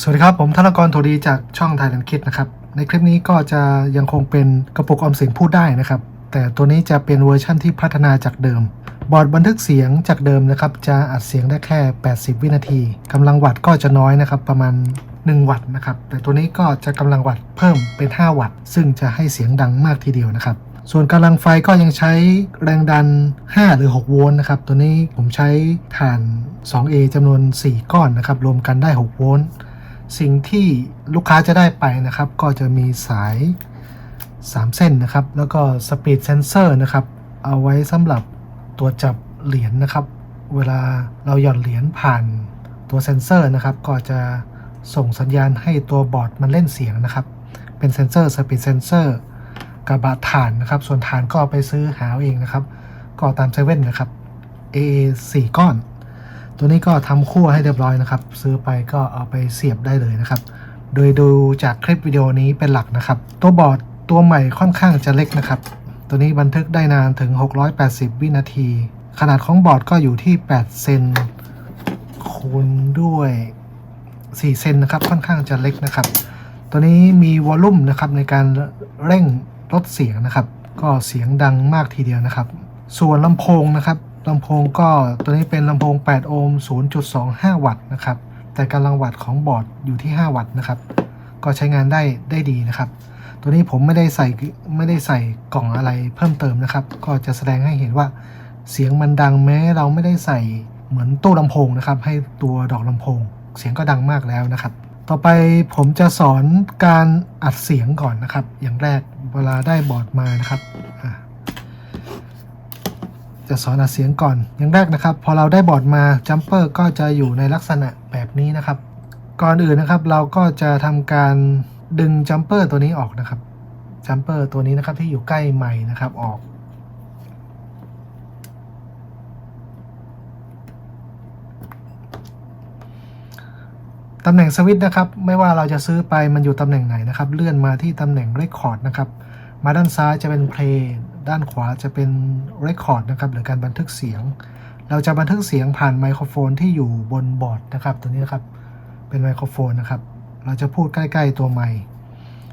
สวัสดีครับ ผมธนกรโทดีจากช่องไทยแลนด์คิดนะครับ ในคลิปนี้ก็จะยังคงเป็นกระปุกออมสินพูดได้นะครับ แต่ตัวนี้จะเป็นเวอร์ชั่นที่พัฒนาจากเดิม บอร์ดบันทึกเสียงจากเดิมนะครับ จะอัดเสียงได้แค่ 80 วินาทีกำลังวัตต์ก็จะน้อยนะครับ ประมาณ 1 วัตต์นะครับ แต่ตัวนี้ก็จะกำลังวัตต์เพิ่มเป็น 5 วัตต์ ซึ่งจะให้เสียงดังมากทีเดียวนะครับส่วนกำลังไฟก็ยังใช้แรงดัน 5 หรือ 6 โวลต์นะครับ ตัวนี้ผมใช้ถ่าน 2A จำนวน 4 ก้อนนะครับ รวมกันได้ 6 โวลต์ สิ่งที่ลูกค้าจะได้ไปนะครับ ก็จะมีสาย 3 เส้นนะครับ แล้วก็สปีดเซนเซอร์นะครับ เอาไว้สำหรับตัวจับเหรียญนะครับ เวลาเราหย่อนเหรียญผ่านตัวเซนเซอร์นะครับ ก็จะส่งสัญญาณให้ตัวบอร์ดมันเล่นเสียงนะครับ เป็นเซนเซอร์สปีดเซนเซอร์กับบะฐานนะครับ ส่วนฐานก็ไปซื้อหาเอาเองนะครับ ก็ตามเซเว่นนะครับ A 4 ก้อน ตัวนี้ก็ทำคู่วให้เรียบร้อยนะครับ ซื้อไปก็เอาไปเสียบได้เลยนะครับ โดยดูจากคลิปวิดีโอนี้เป็นหลักนะครับ ตัวบอร์ดตัวใหม่ค่อนข้างจะเล็กนะครับ ตัวนี้บันทึกได้นานถึง 680 วินาที ขนาดของบอร์ดก็อยู่ที่ 8 เซนคูณด้วย 4 เซนนะครับ ค่อนข้างจะเล็กนะครับ ตัวนี้มีวอลลุ่มนะครับในการเร่งลดเสียงนะครับ ก็เสียงดังมากทีเดียวนะครับ ส่วนลำโพงนะครับ ลำโพงก็ตัวนี้เป็นลำโพง 8 โอห์ม 0.25 วัตต์นะครับ แต่กำลังวัตต์ของบอร์ดอยู่ที่ 5 วัตต์นะครับ ก็ใช้งานได้ได้ดีนะครับ ตัวนี้ผมไม่ได้ใส่ไม่ได้ใส่กล่องอะไรเพิ่มเติมนะครับ ก็จะแสดงให้เห็นว่าเสียงมันดังแม้เราไม่ได้ใส่เหมือนตู้ลำโพงนะครับ ให้ตัวดอกลำโพง เสียงก็ดังมากแล้วนะครับ ต่อไปผมจะสอนการอัดเสียงก่อนนะครับ อย่างแรกเวลาได้บอร์ดมานะครับอะ จะสอนอัดเสียงก่อน อย่างแรกนะครับ พอเราได้บอร์ดมาจัมเปอร์ก็จะอยู่ในลักษณะแบบนี้นะครับ ก่อนอื่นนะครับ เราก็จะทำการดึงจัมเปอร์ตัวนี้ออกนะครับจัมเปอร์ตัวนี้นะครับที่อยู่ใกล้ไม้นะครับออก ตำแหน่งสวิตช์นะครับ ไม่ว่าเราจะซื้อไปมันอยู่ตำแหน่งไหนนะครับ เลื่อนมาที่ตำแหน่ง Record นะครับ มาด้านซ้ายจะเป็น Play ด้านขวาจะเป็น Record นะครับหรือการบันทึกเสียง เราจะบันทึกเสียงผ่านไมโครโฟนที่อยู่บนบอร์ดนะครับตัวนี้นะครับเป็นไมโครโฟนนะครับ เราจะพูดใกล้ ๆ ตัวไมค์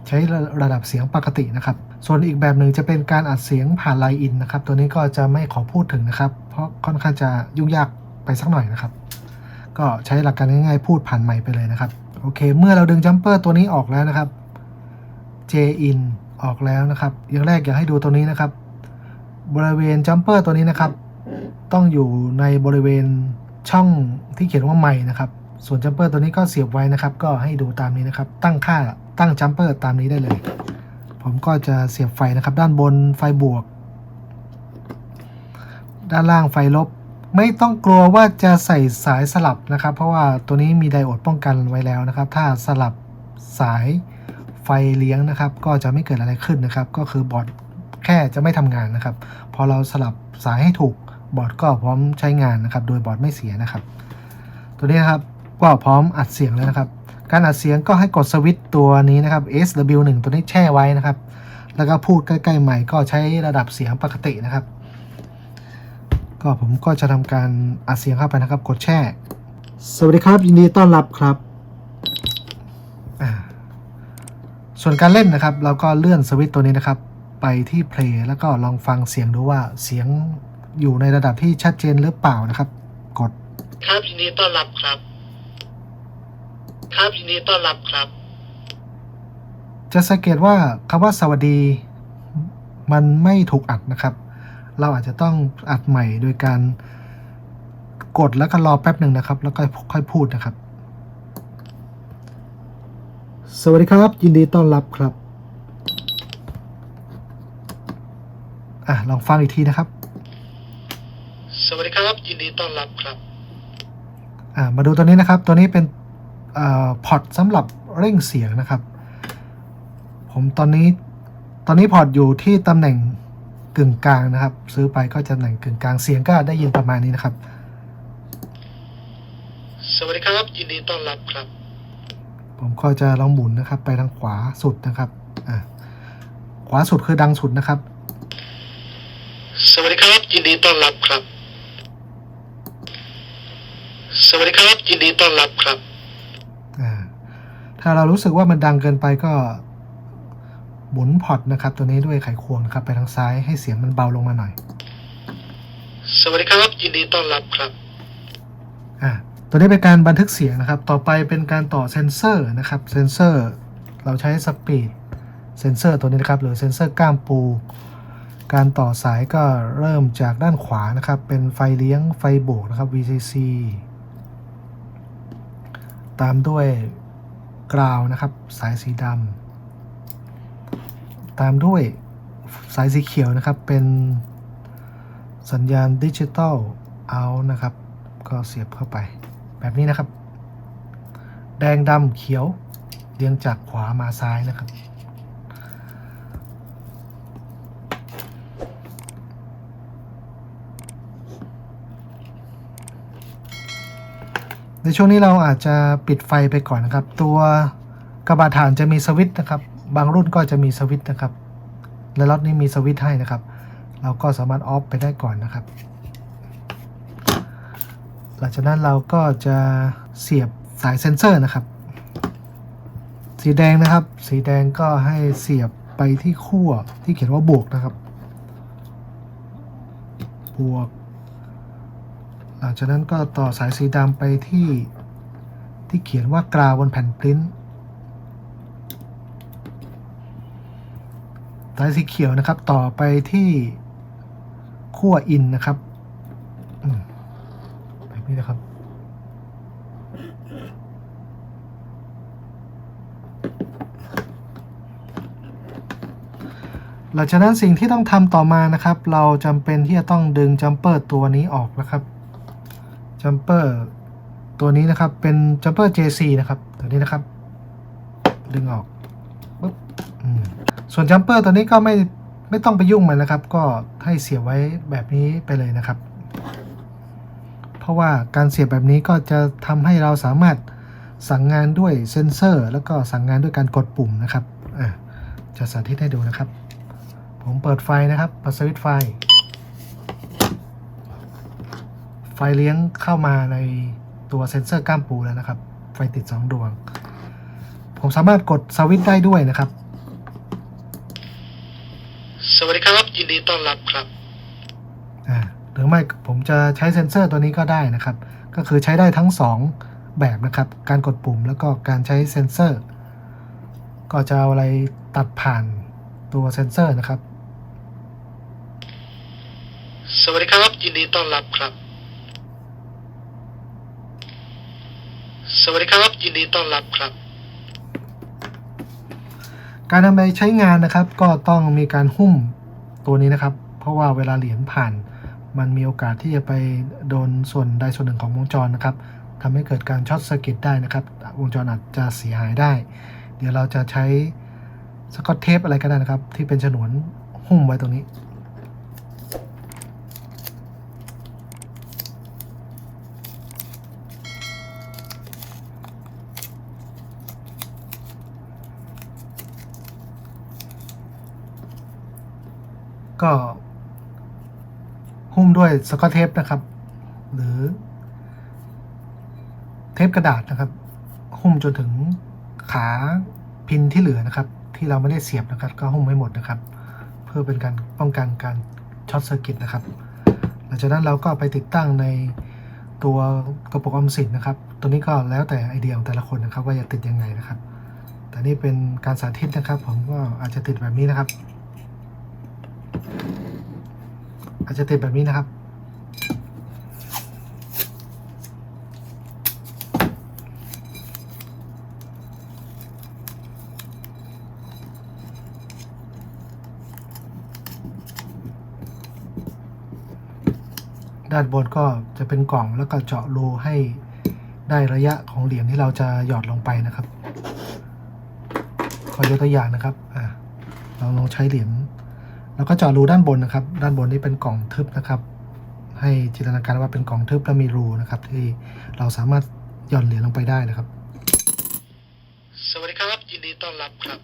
ใช้ระดับเสียงปกตินะครับ ส่วนอีกแบบหนึ่งจะเป็นการอัดเสียงผ่านไลน์อินนะครับ ตัวนี้ก็จะไม่ขอพูดถึงนะครับ เพราะค่อนข้างจะยุ่งยากไปสักหน่อยนะครับ ก็ใช้หลักการง่ายๆ พูดผ่านไมค์ไปเลยนะครับ โอเค เมื่อเราดึงจัมเปอร์ตัวนี้ออกแล้วนะครับ J in ออกแล้วนะครับ อย่างแรกอยากให้ดูตัวนี้นะครับ บริเวณจัมเปอร์ตัวนี้นะครับ ต้องอยู่ในบริเวณช่องที่เขียนว่าไมค์นะครับ ส่วนจัมเปอร์ตัวนี้ก็เสียบไว้นะครับ ก็ให้ดูตามนี้นะครับ ตั้งค่าตั้งจัมเปอร์ตามนี้ได้เลย ผมก็จะเสียบไฟนะครับ ด้านบนไฟบวก ด้านล่างไฟลบ ไม่ต้องกลัวว่าจะใส่สายสลับนะครับ เพราะว่าตัวนี้มีไดโอดป้องกันไว้แล้วนะครับ ถ้าสลับสายไฟเลี้ยงนะครับ ก็จะไม่เกิดอะไรขึ้นนะครับ ก็คือบอร์ด แค่จะไม่ทำงานนะครับ พอเราสลับสายให้ถูกบอร์ดก็พร้อมใช้งานนะครับ โดยบอร์ดไม่เสียนะครับ ตัวนี้นะครับก็พร้อมอัดเสียงแล้วนะครับ การอัดเสียงก็ให้กดสวิตตัวนี้นะครับ SW1 ตัวนี้แช่ไว้นะครับ แล้วก็พูดใกล้ๆใหม่ก็ใช้ระดับเสียงปกตินะครับ ก็ผมก็จะทำการอัดเสียงเข้าไปนะครับ กดแช่ สวัสดีครับ ยินดีต้อนรับครับส่วนการเล่นนะครับ เราก็เลื่อนสวิตตัวนี้นะครับ ไปที่ play แล้วก็ลองฟังเสียงดูว่าเสียงอยู่ในระดับที่ชัดเจนหรือเปล่านะครับ กด ครับยินดีต้อนรับครับ ครับยินดีต้อนรับครับ จะสังเกตว่าคำว่าสวัสดี มันไม่ถูกอัดนะครับ เราอาจจะต้องอัดใหม่โดยการกดแล้วก็รอแป๊บหนึ่งนะครับ แล้วก็ค่อยพูดนะครับ สวัสดีครับ ยินดีต้อนรับครับ อะลองฟังอีกทีนะครับ สวัสดีครับ ยินดีต้อนรับครับ อ่ามาดูตัวนี้นะครับ ตัวนี้เป็นพอร์ตสำหรับเร่งเสียงนะครับ ผมตอนนี้ตอนนี้พอร์ตอยู่ที่ตำแหน่งกึ่งกลางนะครับ ซื้อไปก็จะตำแหน่งกึ่งกลางเสียงก็ได้ยินประมาณนี้นะครับ สวัสดีครับ ยินดีต้อนรับครับ ผมก็จะลองหมุนนะครับ ไปทางขวาสุดนะครับอ่าขวาสุดคือดังสุดนะครับ สวัสดีครับ ยิน ดีต้อนรับครับ สวัสดีครับ ยินดีต้อนรับครับอ่าถ้าเรารู้สึกว่ามันดังเกินไปก็หมุนพอร์ตนะครับ ตัวนี้ด้วยไขควงนะครับ ไปทางซ้ายให้เสียงมันเบาลงมาหน่อย สวัสดีครับ ยินดีต้อนรับครับอะตัวนี้เป็นการบันทึกเสียงนะครับ ต่อไปเป็นการต่อเซนเซอร์นะครับเซนเซอร์ เราใช้สปีดเซนเซอร์ตัวนี้นะครับ หรือเซนเซอร์ก้ามปู การต่อสายก็เริ่มจากด้านขวานะครับ เป็นไฟเลี้ยงไฟโบกนะครับ VCC ตามด้วยกราวนะครับ สายสีดำตามด้วยสายสีเขียวนะครับ เป็นสัญญาณดิจิตอลเอานะครับ ก็เสียบเข้าไป แบบนี้นะครับ แดงดำเขียวเรียงจากขวามาซ้ายนะครับ ช่วงนี้เราอาจจะปิดไฟไปก่อนนะครับ ตัวกระบะถ่านจะมีสวิตช์นะครับ บางรุ่นก็จะมีสวิตช์นะครับ และรถนี้มีสวิตช์ให้นะครับ เราก็สามารถออฟไปได้ก่อนนะครับ หลังจากนั้นเราก็จะเสียบสายเซนเซอร์นะครับ สีแดงนะครับ สีแดงก็ให้เสียบไปที่ขั้วที่เขียนว่าบวกนะครับ บวก หลังจากนั้นก็ต่อสายสีดำไปที่ที่เขียนว่ากราวบนแผ่นปริ้นสายสีเขียวนะครับต่อไปที่ขั้วอินนะครับแบบนี้นะครับหลังจากนั้นสิ่งที่ต้องทำต่อมานะครับ เราจำเป็นที่จะต้องดึงจัมเปอร์ตัวนี้ออกนะครับ จัมเปอร์ตัวนี้นะครับเป็นจัมเปอร์ JC นะครับ ตัวนี้นะครับ ดึงออกปุ๊บส่วนจัมเปอร์ตัวนี้ก็ไม่ไม่ต้องไปยุ่งมันนะครับ ก็ให้เสียบไว้แบบนี้ไปเลยนะครับ เพราะว่าการเสียบแบบนี้ก็จะทำให้เราสามารถสั่งงานด้วยเซนเซอร์ แล้วก็สั่งงานด้วยการกดปุ่มนะครับะจะสาธิตให้ดูนะครับ ผมเปิดไฟนะครับเปิดสวิตช์ไฟ เลี้ยงเข้ามาในตัวเซ็นเซอร์ก้ามปูแล้วนะครับ ไฟติด 2 ดวง ผมสามารถกดสวิตช์ได้ด้วยนะครับ สวัสดีครับ ยินดีต้อนรับครับอ่าหรือไม่ผมจะใช้เซ็นเซอร์ตัวนี้ก็ได้นะครับ ก็คือใช้ได้ทั้ง 2 แบบนะครับ การกดปุ่มแล้วก็การใช้เซ็นเซอร์ ก็จะเอาอะไรตัดผ่านตัวเซ็นเซอร์นะครับ สวัสดีครับ ยินดีต้อนรับครับ ส วัสดีครับ ยินดีต้อนรับครับ การนำไปใช้งานนะครับ ก็ต้องมีการหุ้มตัวนี้นะครับ เพราะว่าเวลาเหรียญผ่าน มันมีโอกาสที่จะไปโดนส่วนใดส่วนหนึ่งของวงจรนะครับทำให้เกิดการช็อตเซอร์กิตได้นะครับ วงจรอาจจะเสียหายได้ เดี๋ยวเราจะใช้สกอตเทปอะไรก็ได้นะครับ ที่เป็นฉนวนหุ้มไว้ตรงนี้ ก็หุ้มด้วยสกอตเทปนะครับ หรือ เทปกระดาษนะครับ หุ้มจนถึงขาพินที่เหลือนะครับ ที่เราไม่ได้เสียบนะครับ ก็หุ้มให้หมดนะครับ เพื่อเป็นการป้องกันการช็อตเซอร์กิตนะครับหลังจากนั้นเราก็ไปติดตั้งในตัวกระปุกออมสินนะครับ ตัวนี้ก็แล้วแต่ไอเดียของแต่ละคนนะครับ ว่าจะติดยังไงนะครับ แต่นี่เป็นการสาธิตนะครับ ผมก็อาจจะติดแบบนี้นะครับ อาจจะติดแบบนี้นะครับ ด้านบนก็จะเป็นกล่องแล้วก็เจาะรูให้ได้ระยะของเหรียญที่เราจะหยอดลงไปนะครับ ขอยกตัวอย่างนะครับ อ่าเราลองใช้เหรียญ แล้วก็เจาะรูด้านบนนะครับ ด้านบนนี้เป็นกล่องทึบนะครับ ให้จินตนาการว่าเป็นกล่องทึบแล้วมีรูนะครับ ที่เราสามารถหย่อนเหรียญลงไปได้นะครับ สวัสดีครับยินดีต้อนรับครับ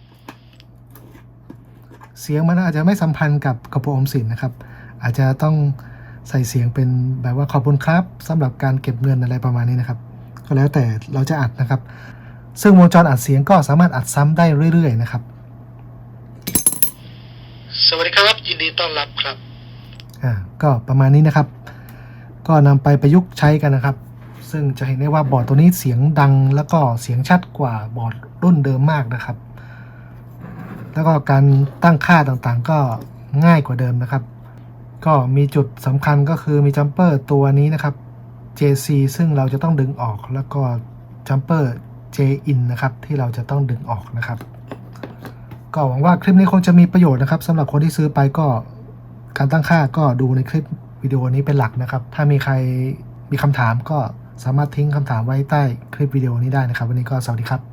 เสียงมันอาจจะไม่สัมพันธ์กับกระปุกออมสินนะครับ อาจจะต้องใส่เสียงเป็นแบบว่าขอบคุณครับสำหรับการเก็บเงินอะไรประมาณนี้นะครับ ก็แล้วแต่เราจะอัดนะครับ ซึ่งวงจรอัดเสียงก็สามารถอัดซ้ำได้เรื่อยๆนะครับ สวัสดีครับ ยินดีต้อนรับครับอ่าก็ประมาณนี้นะครับ ก็นำไปประยุกต์ใช้กันนะครับ ซึ่งจะเห็นได้ว่าบอร์ดตัวนี้เสียงดังแล้วก็เสียงชัดกว่าบอร์ดรุ่นเดิมมากนะครับ แล้วก็การตั้งค่าต่างๆ ก็ง่ายกว่าเดิมนะครับ ก็มีจุดสำคัญก็คือมีจัมเปอร์ตัวนี้นะครับ JC ซึ่งเราจะต้องดึงออกแล้วก็จัมเปอร์ J-in นะครับ ที่เราจะต้องดึงออกนะครับ ก็หวังว่าคลิปนี้คงจะมีประโยชน์นะครับสำหรับคนที่ซื้อไปก็การตั้งค่าก็ดูในคลิปวิดีโอนี้เป็นหลักนะครับ ถ้ามีใครมีคำถามก็สามารถทิ้งคำถามไว้ใต้คลิปวิดีโอนี้ได้นะครับ วันนี้ก็สวัสดีครับ